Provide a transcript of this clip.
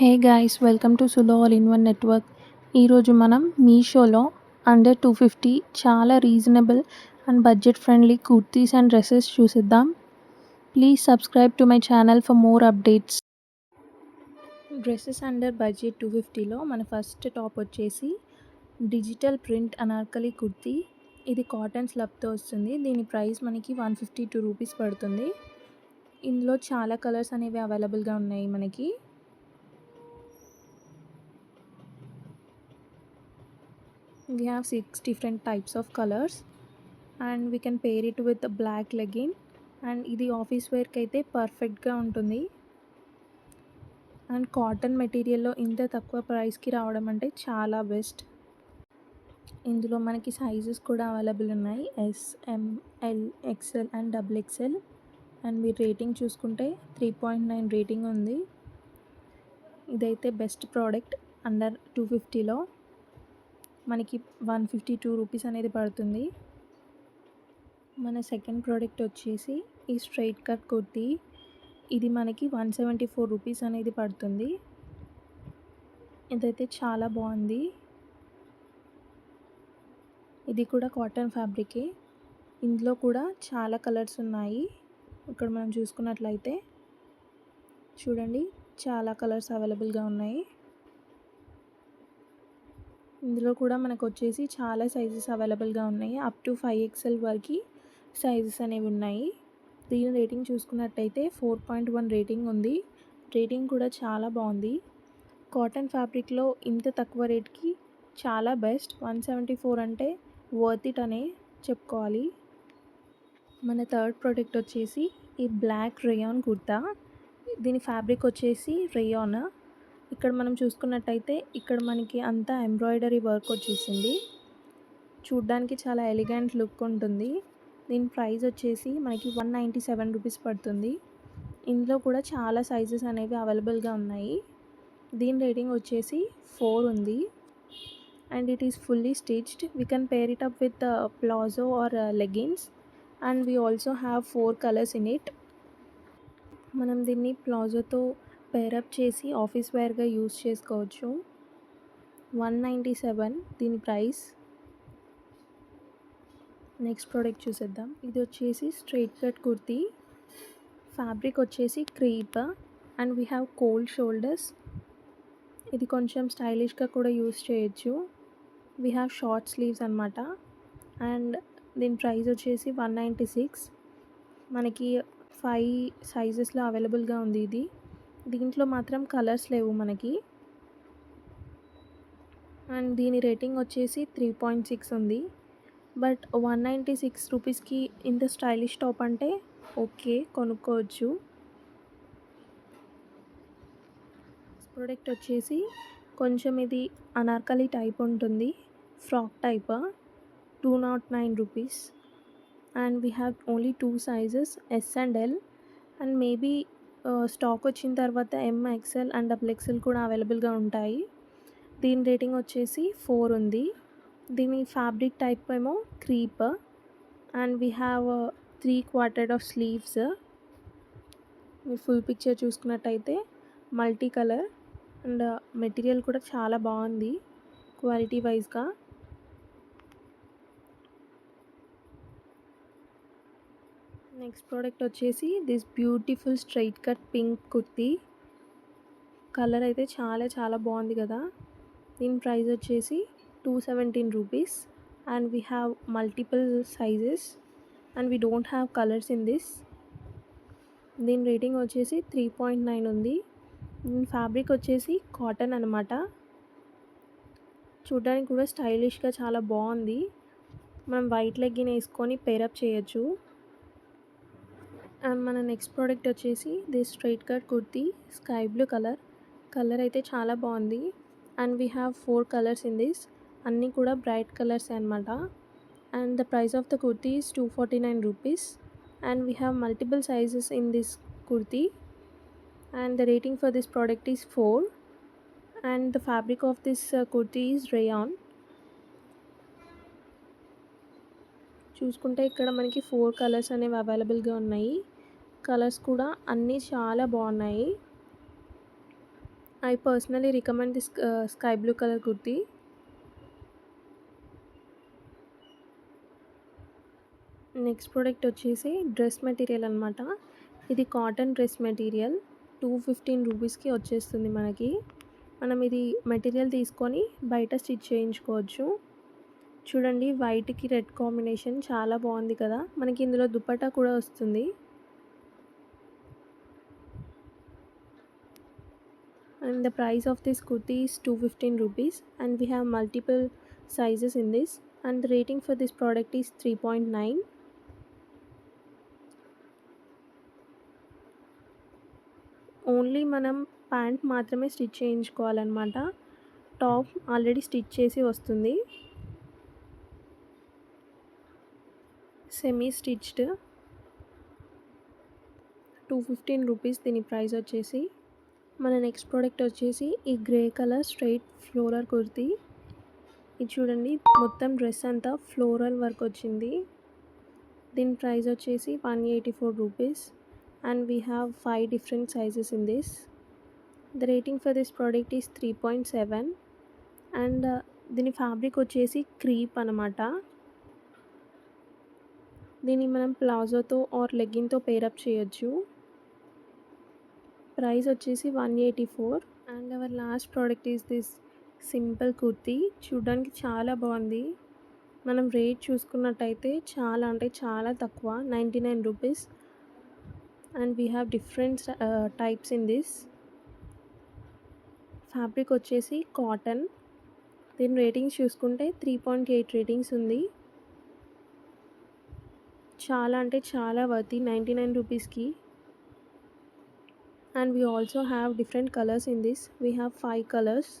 Hey guys welcome to సులో all in one network. ఈరోజు మనం మీషోలో అండర్ టూ ఫిఫ్టీ చాలా reasonable and budget friendly kurtis and dresses చూసిద్దాం. Please subscribe to my channel for more updates. Dresses under budget two ఫిఫ్టీలో మన first top వచ్చేసి digital print Anarkali kurti. ఇది cotton స్లబ్తో వస్తుంది. దీని ప్రైస్ మనకి వన్ ఫిఫ్టీ టూ రూపీస్ పడుతుంది. ఇందులో చాలా కలర్స్ అనేవి అవైలబుల్గా ఉన్నాయి మనకి. We have six different types of colors and we can pair it with a black legging. And ఇది ఆఫీస్ వేర్కి అయితే పర్ఫెక్ట్గా ఉంటుంది. అండ్ కాటన్ మెటీరియల్లో ఇంత తక్కువ ప్రైస్కి రావడం అంటే చాలా బెస్ట్ ఇందులో మనకి సైజెస్ కూడా అవైలబుల్ ఉన్నాయి. S M L XL and double XL and మీరు రేటింగ్ చూసుకుంటే త్రీ పాయింట్ నైన్ రేటింగ్ ఉంది. ఇదైతే బెస్ట్ ప్రోడక్ట్ అండర్ టూ ఫిఫ్టీలో మనకి వన్ ఫిఫ్టీ టూ రూపీస్ అనేది పడుతుంది. మన సెకండ్ ప్రోడక్ట్ వచ్చేసి ఈ స్ట్రైట్ కట్ కుర్తీ. ఇది మనకి వన్ సెవెంటీ ఫోర్ రూపీస్ అనేది పడుతుంది. ఇదైతే చాలా బాగుంది. ఇది కూడా కాటన్ ఫ్యాబ్రికే ఇందులో కూడా చాలా కలర్స్ ఉన్నాయి. ఇక్కడ మనం చూసుకున్నట్లయితే చూడండి చాలా కలర్స్ అవైలబుల్గా ఉన్నాయి. ఇందులో కూడా మనకు వచ్చేసి చాలా సైజెస్ అవైలబుల్గా ఉన్నాయి. అప్ టు ఫైవ్ ఎక్స్ఎల్ వరకు సైజెస్ అనేవి ఉన్నాయి. దీని రేటింగ్ చూసుకున్నట్టయితే ఫోర్ పాయింట్ వన్ రేటింగ్ ఉంది. రేటింగ్ కూడా చాలా బాగుంది. కాటన్ ఫ్యాబ్రిక్లో ఇంత తక్కువ రేట్కి చాలా బెస్ట్. వన్ సెవెంటీ ఫోర్ అంటే వర్త్ ఇట్ అనే చెప్పుకోవాలి. మన థర్డ్ ప్రోడక్ట్ వచ్చేసి ఈ బ్లాక్ రేయాన్ కుర్తా. దీని ఫ్యాబ్రిక్ వచ్చేసి రేయాన్. ఇక్కడ మనం చూసుకున్నట్టయితే ఇక్కడ మనకి అంతా ఎంబ్రాయిడరీ వర్క్ వచ్చేసింది. చూడ్డానికి చాలా ఎలిగెంట్ లుక్ ఉంటుంది. దీని ప్రైస్ వచ్చేసి మనకి వన్ నైంటీ సెవెన్ రూపీస్ పడుతుంది. ఇందులో కూడా చాలా సైజెస్ అనేవి అవైలబుల్గా ఉన్నాయి. దీని రేటింగ్ వచ్చేసి ఫోర్ ఉంది. And it is fully stitched. We can pair it up with uh, palazzo or uh, leggings and we also have four colours in it. మనం దీన్ని ప్లాజోతో పేరప్ చేసి ఆఫీస్ వేర్గా యూస్ చేసుకోవచ్చు. వన్ నైంటీ సెవెన్ దీని price. Next product చూసేద్దాం. ఇది వచ్చేసి స్ట్రైట్ కట్ కుర్తీ. ఫ్యాబ్రిక్ వచ్చేసి crepe and we have cold shoulders. ఇది కొంచెం స్టైలిష్గా కూడా యూస్ చేయొచ్చు. వీ హ్యావ్ షార్ట్ స్లీవ్స్ అనమాట అండ్ దీని ప్రైస్ వచ్చేసి వన్ నైంటీ సిక్స్. మనకి ఫైవ్ సైజెస్లో అవైలబుల్గా ఉంది ఇది. దీంట్లో మాత్రం కలర్స్ లేవు మనకి. అండ్ దీని రేటింగ్ వచ్చేసి త్రీ పాయింట్ సిక్స్ ఉంది. బట్ వన్ నైంటీ సిక్స్ రూపీస్కి ఇంత స్టైలిష్ టాప్ అంటే ఓకే కొనుక్కోవచ్చు. ప్రోడక్ట్ వచ్చేసి కొంచెం ఇది అనార్కలి టైప్ ఉంటుంది. Frock type. Two not nine rupees. And we have only two sizes S and L. And maybe stock వచ్చిన తర్వాత M XL and double XL కూడా అవైలబుల్గా ఉంటాయి. దీని రేటింగ్ వచ్చేసి ఫోర్ ఉంది. దీని ఫ్యాబ్రిక్ టైప్ ఏమో crepe and we have three quartered of sleeves మీరు ఫుల్ పిక్చర్ చూసుకున్నట్టయితే మల్టీ కలర్ అండ్ మెటీరియల్ కూడా చాలా బాగుంది. క్వాలిటీ వైజ్గా నెక్స్ట్ ప్రోడక్ట్ వచ్చేసి this beautiful straight cut pink kurti. Colour అయితే చాలా చాలా బాగుంది కదా. దీని ప్రైస్ వచ్చేసి two seventeen rupees. And we have multiple sizes. And we don't have colours in this. దీని రేటింగ్ వచ్చేసి త్రీ పాయింట్ నైన్ ఉంది. దీని ఫ్యాబ్రిక్ వచ్చేసి కాటన్ అనమాట చూడడానికి కూడా స్టైలిష్గా చాలా బాగుంది. మనం వైట్ లెగ్గిన్ వేసుకొని పేరప్ చేయొచ్చు. అండ్ మన నెక్స్ట్ ప్రోడక్ట్ వచ్చేసి the straight cut kurti sky blue colour. Colour అయితే చాలా బాగుంది. And we have four colours in this అన్నీ కూడా బ్రైట్ కలర్స్ అనమాట and the price of the kurti is two forty nine rupees and we have multiple sizes in this kurti. and the rating for this product is 4 and the fabric of this uh, kurti rayon చూసుకుంటే ఇక్కడ మనకి four colours అనేవి అవైలబుల్గా ఉన్నాయి. Colours కూడా అన్నీ చాలా బాగున్నాయి. I personally recommend this sky blue colour kurti. Next product వచ్చేసి డ్రెస్ మెటీరియల్ అనమాట ఇది cotton dress material. Two fifteen రూపీస్కి వచ్చేస్తుంది మనకి. మనం ఇది మెటీరియల్ తీసుకొని బయట స్టిచ్ చేయించుకోవచ్చు. చూడండి వైట్కి రెడ్ కాంబినేషన్ చాలా బాగుంది కదా. మనకి ఇందులో దుపటా కూడా వస్తుంది. And the price of this kurtis two fifteen rupees and we have multiple sizes in this and rating for this product is three point nine only మనం ప్యాంట్ మాత్రమే స్టిచ్ చేయించుకోవాలన్నమాట. టాప్ ఆల్రెడీ స్టిచ్ చేసి వస్తుంది. Semi stitched two fifteen rupees దీని price వచ్చేసి. మన next product వచ్చేసి ఈ grey colour straight floral kurti. ఇది చూడండి మొత్తం డ్రెస్ అంతా ఫ్లోరల్ వర్క్ వచ్చింది. దీని ప్రైస్ వచ్చేసి one eighty four rupees and we have five different sizes in this the rating for this product is three point seven and దీని fabric వచ్చేసి crepe అనమాట దీన్ని మనం ప్లాజోతో ఆర్ లెగ్గింగ్తో పేరప్ చేయొచ్చు. ప్రైస్ వచ్చేసి one eighty four. And our last product is this simple kurti. చూడడానికి చాలా బాగుంది. మనం రేట్ చూసుకున్నట్టయితే చాలా అంటే చాలా తక్కువ ninety nine rupees. And we have different types in this fabric వచ్చేసి కాటన్ దీని రేటింగ్స్ చూసుకుంటే త్రీ పాయింట్ ఎయిట్ రేటింగ్స్ ఉంది. చాలా అంటే చాలా వర్తి నైంటీ నైన్ రూపీస్కి and we also have different colours in this we have five colours